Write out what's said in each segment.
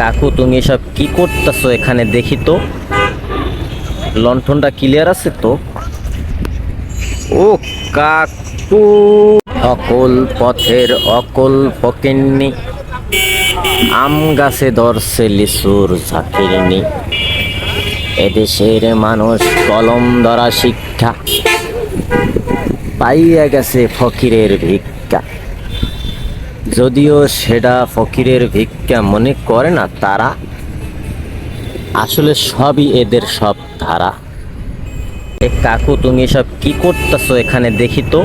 কাকু, তুমি এসব কি করতেছো এখানে দেখি তো। লণ্ঠনটা ক্লিয়ার আছে তো? ও কাকু, অকল পথের অকল পকেননি আম গাছে ধরছে লিচুর ঝাঁকিরনি এদেশের মানুষ কলম ধরা শিক্ষা, পাইয়া গেছে ফকিরের ভিক্ষা। যদিও সেটা ফকিরের ভিক্ষা মনে করে না তারা, আসলে সবই এদের সব ধারা। এ কাকু, তুমি এসব কি করতেছো এখানে দেখি তো।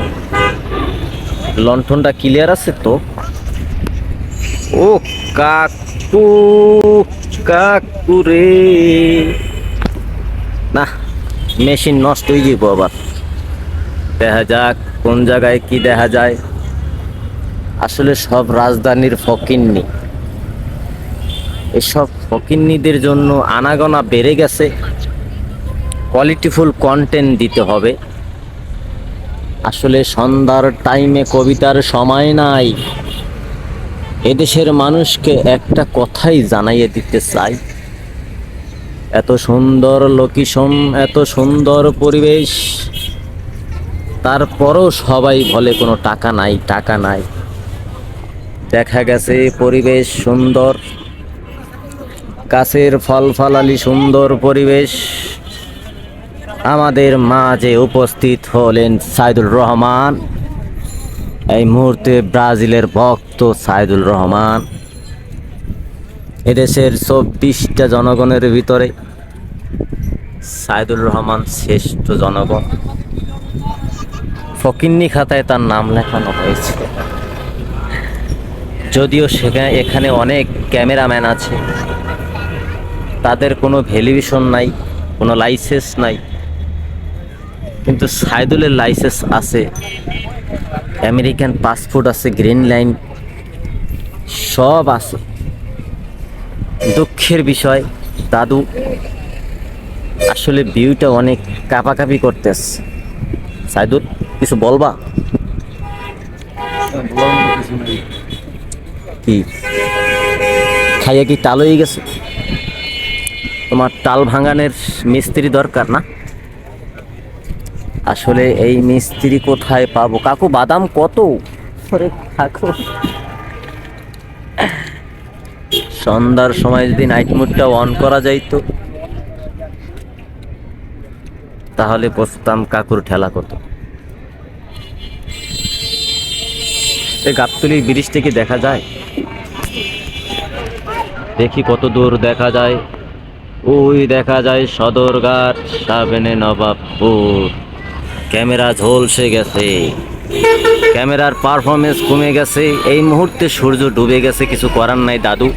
লণ্ঠনটা ক্লিয়ার আছে তো? ও কাকু কাকু রে। না, মেশিন নষ্ট হয়ে যাব আবার। দেখা যাক কোন জায়গায় কি দেখা যায়। আসলে সব রাজধানীর ফকিন্নি। এসব ফকিন্নিদের জন্য আনাগোনা বেড়ে গেছে। কোয়ালিটিফুল কন্টেন্ট দিতে হবে। আসলে সন্ধ্যার টাইমে কবিতার সময় নাই। এদেশের মানুষকে একটা কথাই জানাইয়ে দিতে চাই। এত সুন্দর লোকেশন এত সুন্দর পরিবেশ, তারপরও সবাই বলে কোনো টাকা নাই টাকা নাই। দেখা গেছে, পরিবেশ সুন্দর। গাছের ফল ফলালি সুন্দর পরিবেশ। আমাদের মাঝে উপস্থিত হলেন সাইদুল রহমান। এই মুহূর্তে ব্রাজিলের ভক্ত সাইদুল রহমান। এদেশের চব্বিশটা জনগণের ভিতরে সাইদুল রহমান শ্রেষ্ঠ জনগণ। ফকিন্নি খাতায় তার নাম লেখানো হয়েছে। যদিও সেখানে এখানে অনেক ক্যামেরাম্যান আছে। তাদের কোনো ভ্যালুয়েশন নাই, কোনো লাইসেন্স নাই। কিন্তু সাইদুলের লাইসেন্স আছে, আমেরিকান পাসপোর্ট আছে, গ্রিন লাইন সব আছে। দুঃখের বিষয়, দাদু, আসলে ভিউটা অনেক কাপাকাপি করতেছে। সাইদুল, কিছু বলবা? কি? খাইয়া কি টাল হয়ে গেছে? তোমার টাল ভাঙানের মিস্ত্রি দরকার না? আসলে এই মিস্ত্রি কোথায় পাবো? কাকু, বাদাম কত? সন্ধ্যার সময় যদি নাইট মুডটা অন করা যাইতো, তাহলে বসতাম কাকুর ঠেলা কত এই গাবতলি ব্রিজ থেকে দেখা যায়? দেখি কত দূর দেখা যায়। ওই দেখা যায় সদরঘাট সাবেনে নবাবপুর। ক্যামেরা ঝলসে গেছে। ক্যামেরার পারফরমেন্স কমে গেছে। এই মুহূর্তে সূর্য ডুবে গেছে, কিছু করার নাই দাদু।